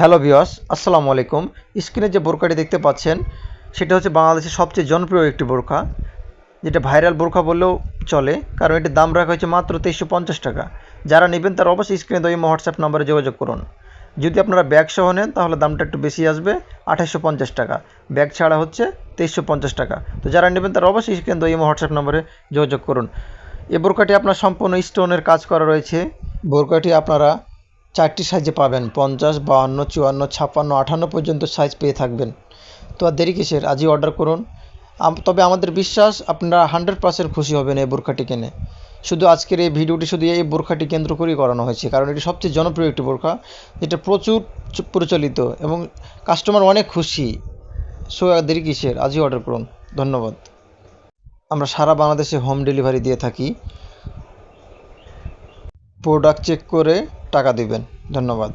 Hello ভিওস আসসালামু আলাইকুম। স্ক্রিনে যে বোরকাটি দেখতে পাচ্ছেন, সেটা হচ্ছে বাংলাদেশের সবচেয়ে জনপ্রিয় একটি বোরকা যেটা ভাইরাল বোরকা বললেও চলে, কারণ এটির দাম রাখা হয়েছে মাত্র তেইশশো পঞ্চাশ টাকা। যারা নেবেন তারা অবশ্যই স্ক্রিনে দেওয়া হোয়াটসঅ্যাপ নম্বরে যোগাযোগ করুন। যদি আপনারা ব্যাগ সহ নেন, তাহলে দামটা একটু বেশি আসবে আঠাশশো পঞ্চাশ টাকা। ব্যাগ ছাড়া হচ্ছে তেইশশো পঞ্চাশ টাকা। তো যারা নেবেন তারা অবশ্যই স্ক্রিনে দেওয়া হোয়াটসঅ্যাপ নম্বরে যোগাযোগ করুন। এই বোরকাটি আপনার সম্পূর্ণ স্টোনের কাজ করা রয়েছে। বোরকাটি আপনারা চারটি সাইজে পাবেন, পঞ্চাশ, বাহান্ন, চুয়ান্ন, ছাপ্পান্ন আটান্ন পর্যন্ত সাইজ পেয়ে থাকবেন। তো আর দেরি কিসের? আজই অর্ডার করুন। তবে আমাদের বিশ্বাস, আপনারা হান্ড্রেড পার্সেন্ট খুশি হবেন এই বোরখাটি কিনে শুধু আজকের এই ভিডিওটি শুধু এই বোরখাটি কেন্দ্র করেই করানো হয়েছে, কারণ এটি সবচেয়ে জনপ্রিয় একটি বোরখা, যেটা প্রচুর প্রচলিত এবং কাস্টমার অনেক খুশি। সো দেরি কিসের? আজই অর্ডার করুন। ধন্যবাদ। আমরা সারা বাংলাদেশে হোম ডেলিভারি দিয়ে থাকি। প্রোডাক্ট চেক করে টাকা দিবেন। ধন্যবাদ।